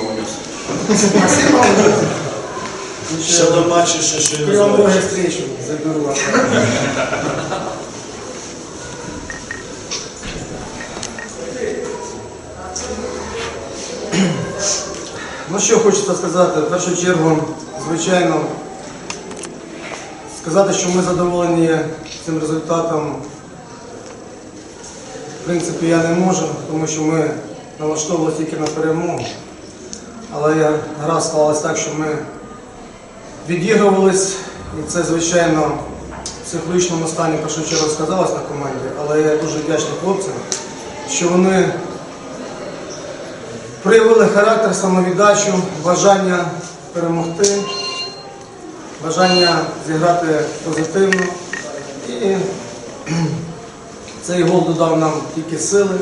Унес. Спасибо. Щодо матчу, ще що При вам Бога встречу заберу вас. Ну що хочеться сказати, в першу чергу, звичайно, сказати, що ми задоволені цим результатом, в принципі, я не можу, тому що ми налаштовувалися тільки на перемогу. Але гра склалась так, що ми відігрувались, і це, звичайно, в психологічному стані першу чергу сказалось на команді, але я дуже вдячний хлопцям, що вони проявили характер, самовіддачу, бажання перемогти, бажання зіграти позитивно. І цей гол додав нам тільки сили.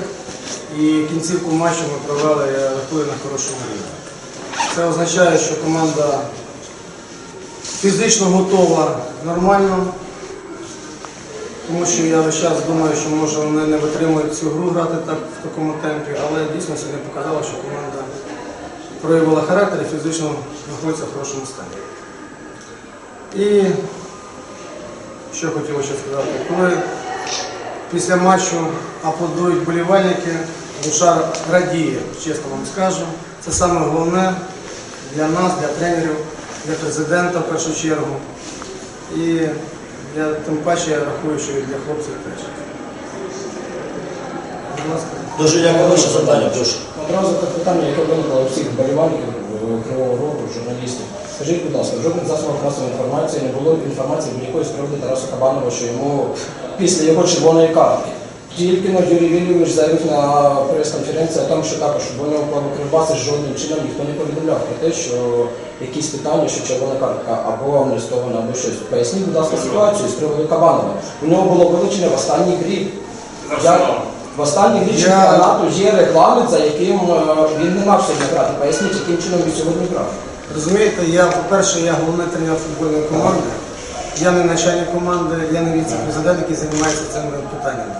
І кінцівку матчу ми провели, я рахую, на хорошому рівні. Це означає, що команда фізично готова нормально, тому що я весь час думаю, що може вони не витримують цю гру грати так в такому темпі, але дійсно сьогодні показала, що команда проявила характер і фізично знаходиться в хорошому стані. І що хотілося сказати, коли після матчу аплодують болівальники, душа радіє, чесно вам скажу. Це саме головне для нас, для тренерів, для президента в першу чергу. І я тим паче я рахую, що і для хлопців теж. Будь ласка. Дуже дякую ваше запитання, дуже. Одразу таке питання, яке виникло у всіх вболівальників е, Кривого Рогу, журналістів. Скажіть, будь ласка, в жодних засобах масової інформації не було інформації будь-якої з приводу Тараса Кабанова, що йому після його червоної картки. Тільки но Юрій Вільович заявив на прес-конференції о тому, що також вони укладу Кривбаси жодним чином ніхто не повідомляв про те, що якісь питання, що червона картка або амністована, або щось. Поясніть, будь ласка, ситуацію з приводу Кабанова. У нього було вилучене в останній грі. Я- в останній грі Я- чемпіонату є регламент, за яким е, він не мав сьогодні грати. Поясніть, яким чином він сьогодні грав. Розумієте, я, по-перше, я головний тренер футбольної команди. Я не начальник команди, я не віце-президент, який займається цими питаннями.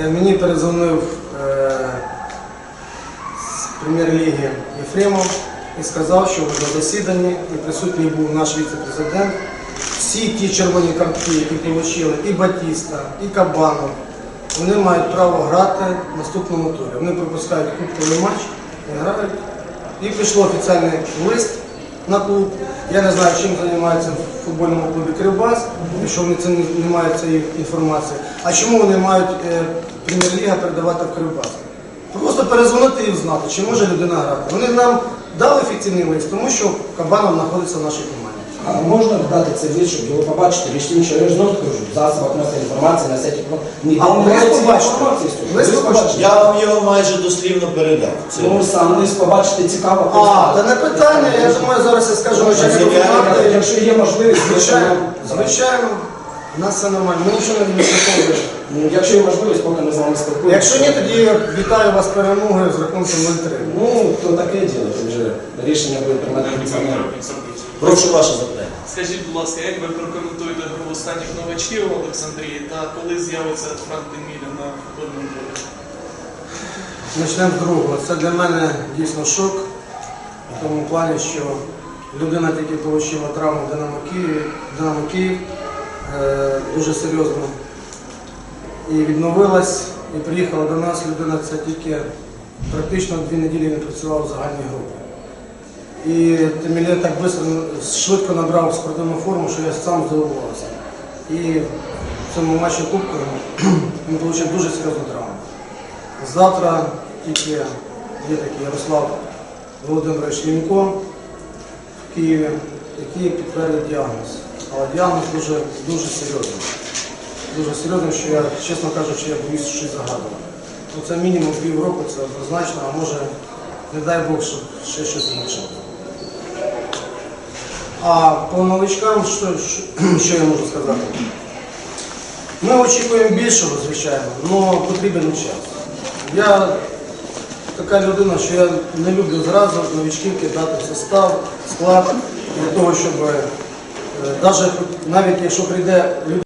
Е, Мені перезвонив е, з прем'єр-ліги Єфремов і сказав, що на засіданні і присутній був наш віце-президент. Всі ті червоні картки, які отримали і Батіста, і Кабанов, вони мають право грати в наступному турі. Вони пропускають кубковий матч і грають. І прийшло офіційний лист на клуб. Я не знаю, чим займається в футбольному клубі Кривбас, якщо що вони це не, мають цієї інформації. А чому вони мають е, прем'єр-ліга передавати в Кривбас? Просто перезвонити і знати, чи може людина грати. Вони нам дали офіційний лист, тому що Кабанов знаходиться в нашій команді. А можна дати це від, щоб його побачити? Річ тим, що я ж знову кажу, в засобах масової інформації на сайті ну, ніде А ви побачите? Ви побачите? Я вам його майже дослівно передав. Це Ну, сам лист побачити цікаво. А, та не питання, я думаю, зараз я скажу начальнику команди. Якщо є можливість, Звичайно, звичайно. у нас все нормально. Ми нічого не відслідковуємо. Ну, Якщо є можливість, поки ми з вами спілкуємося. Якщо ні, тоді вітаю вас з перемогою з рахунком 0-3. Ну, то таке діло, вже рішення буде приймати. Прошу ваше запитання. Скажіть, будь ласка, як ви прокоментуєте гру останніх новачків в Олександрії та коли з'явиться Франк Деміля на футбольному полі? Почнемо з другого. Це для мене дійсно шок. В тому плані, що людина тільки отримала травму в Динамо Київ, Динамо Київ е, дуже серйозно. І відновилась, і приїхала до нас. Людина це тільки практично дві неділі не працював в загальній групі. І Темілє так швидко, набрав спортивну форму, що я сам здивувався. І в цьому матчі Кубку він отримав дуже серйозну травму. Завтра тільки є такий Ярослав Володимирович Лінько в Києві, який підтвердить діагноз. Але діагноз дуже, дуже серйозний. Дуже серйозний, що я, чесно кажучи, я боюсь щось загадувати. Ну, це мінімум півроку, це однозначно, а може, не дай Бог, щоб ще щось інше. А по новичкам, що, що, я можу сказати? Ми очікуємо більшого, звичайно, але потрібен час. Я така людина, що я не люблю зразу новичків кидати в состав, склад для того, щоб е, навіть якщо прийде людина.